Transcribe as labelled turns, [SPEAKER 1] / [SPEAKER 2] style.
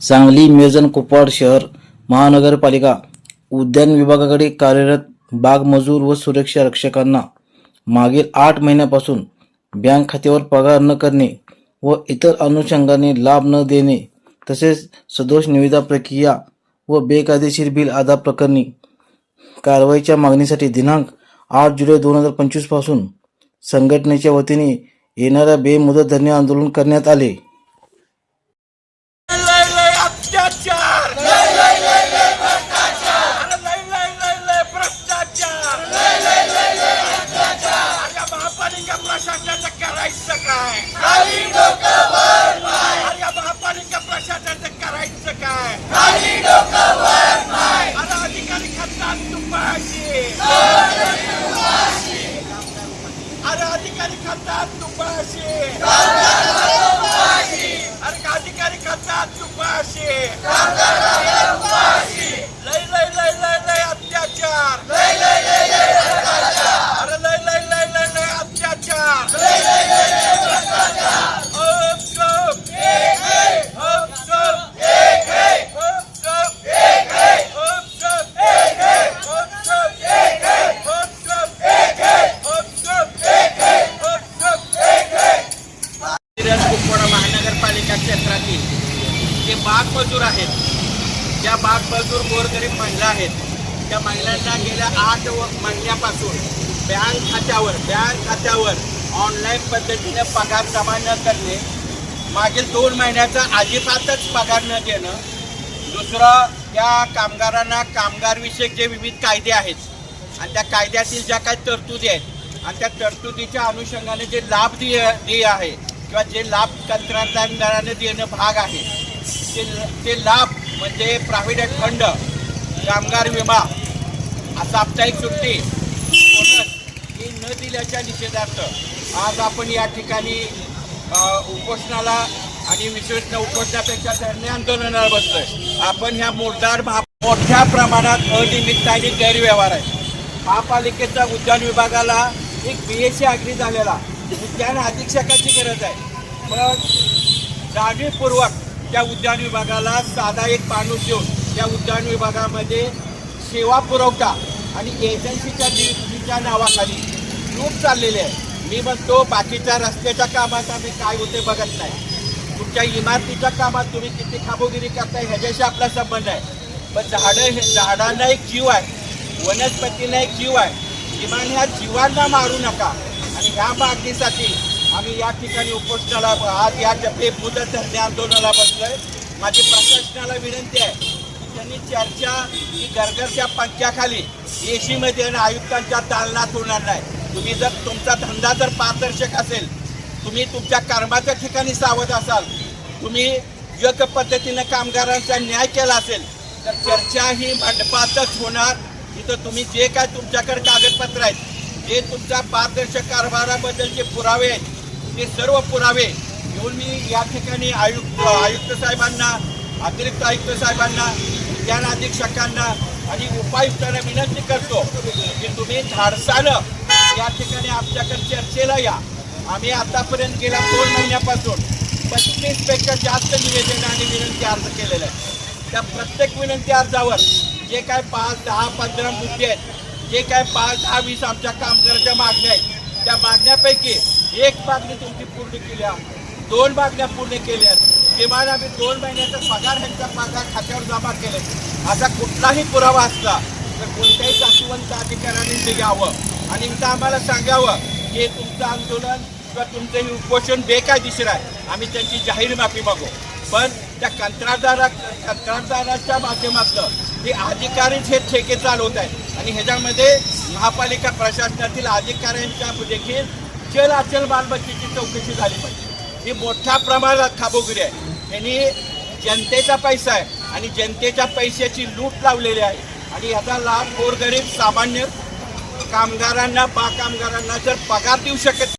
[SPEAKER 1] सांगली मिरजन कुपवाड शहर महानगरपालिका उद्यान विभागाकडे कार्यरत बाग मजूर व सुरक्षा रक्षकांना मागील आठ महिन्यापासून बँक खात्यावर पगार न करणे व इतर अनुषंगाने लाभ न देणे तसेच सदोष निविदा प्रक्रिया व बेकायदेशीर बिल आदा प्रकरणी कारवाईच्या मागणीसाठी दिनांक आठ जुलै दोन हजार पंचवीसपासून संघटनेच्या वतीने येणाऱ्या बेमुदत धरणे आंदोलन करण्यात आले.
[SPEAKER 2] मिरज कुपवाडा महानगरपालिका क्षेत्रातील जे बाग मजूर आहेत ज्या बाग मजूर गोरगरीब महिला आहेत त्या महिलांना गेल्या आठ व महिन्यापासून बँक खात्यावर बँक खात्यावर ऑनलाईन पद्धतीने पगार जमा न करणे मागील दोन महिन्याचा अजिबातच पगार न देणं दुसरं त्या कामगारांना कामगारविषयक जे विविध कायदे आहेत आणि त्या कायद्यातील ज्या काही तरतुदी आहेत आणि त्या तरतुदीच्या अनुषंगाने जे लाभ दिय देय आहे किंवा जे लाभ कंत्राटदाराने देणं भाग आहे ते ते लाभ म्हणजे प्राव्हिडंट फंड कामगार विमा साप्ताहिक सुट्टी बोनस हे न दिल्याच्या निषेधार्थ आज आपण या ठिकाणी उपोषणाला आणि विशेष उपोषणापेक्षा धरणे आंदोलनाला बसतोय आपण ह्या मोठदार मोठ्या प्रमाणात अनियमितता आणि गैरव्यवहार आहे. महापालिकेचा उद्यान विभागाला एक बी एस सी आगरी झालेला उद्यान अधीक्षकाची गरज आहे. पण जाणीवपूर्वक त्या उद्यान विभागाला साधा एक माणूस देऊन त्या उद्यान विभागामध्ये सेवा पुरवठा आणि एजन्सीच्या नियुक्तीच्या नावाखाली लूप चाललेली आहे. मी म्हणतो बाकीच्या रस्त्याच्या कामात आम्ही काय होते बघत नाही. तुमच्या इमारतीच्या कामात तुम्ही किती खाबोगिरी करताय ह्याच्याशी आपला संबंध आहे. पण झाडं हे झाडांना एक जीव आहे. वनस्पतींना एक जीव आहे. किमान ह्या जीवांना मारू नका. आणि ह्या मागणीसाठी आम्ही या ठिकाणी उपोषणाला आज या टप्पे मुदत धरणे आंदोलनाला बसलोय. माझी प्रशासनाला विनंती आहे की त्यांनी चर्चा ही गरगरच्या पंख्याखाली एसीमध्ये आणि आयुक्तांच्या दालनात होणार नाही. तुम्ही जर तुमचा धंदा जर पारदर्शक असेल तुम्ही तुमच्या कर्माच्या ठिकाणी सावध असाल तुम्ही योग्य पद्धतीने कामगारांचा न्याय केला असेल तर चर्चा ही मंडपातच होणार. तिथं तुम्ही जे काय तुमच्याकडे कागदपत्र आहेत जे तुमच्या पारदर्शक कारभाराबद्दलचे पुरावे आहेत ते सर्व पुरावे घेऊन मी या ठिकाणी आयुक्त आयुक्त साहेबांना अतिरिक्त आयुक्त साहेबांना उद्यान अधीक्षकांना आणि उपायुक्तांना विनंती करतो की तुम्ही धाडसानं या ठिकाणी आमच्याकडे चर्चेला या. आम्ही आतापर्यंत गेल्या दोन महिन्यापासून पस्तीसपेक्षा जास्त निवेदन आणि विनंती अर्ज केलेले आहेत. त्या प्रत्येक विनंती अर्जावर जे काय पाच दहा पंधरा मुद्दे आहेत जे काय पाच दहा वीस आमच्या कामगाराच्या मागण्या आहेत त्या मागण्यापैकी एक मागणी तुमची पूर्ण केली आहे. दोन मागण्या पूर्ण केल्या आहेत. किमान आम्ही दोन महिन्याचा पगार ह्यांच्या पगार खात्यावर जमा केले. असा कुठलाही पुरावा असला तर कोणत्याही जातीवंत अधिकाऱ्यांनी ते यावं. आणि इथं आम्हाला सांगावं की तुमचं आंदोलन किंवा तुमचं हे उपोषण बेकायदेशीर आहे. आम्ही त्यांची जाहीर माफी मागू. पण त्या कंत्राटदारा कंत्राटदाराच्या माध्यमातलं ते अधिकारीच हे ठेके चालवत आहेत. आणि ह्याच्यामध्ये महापालिका प्रशासनातील अधिकाऱ्यांच्या देखील चल अचल मालमत्तेची चौकशी झाली पाहिजे. ही मोठ्या प्रमाणात खाबोगिरी आहे. यांनी जनतेचा पैसा आहे आणि जनतेच्या पैशाची लूट लावलेली आहे. आणि याचा लाभ गोरगरीब सामान्य कामगारांना बा कामगारांना जर पगार देऊ शकत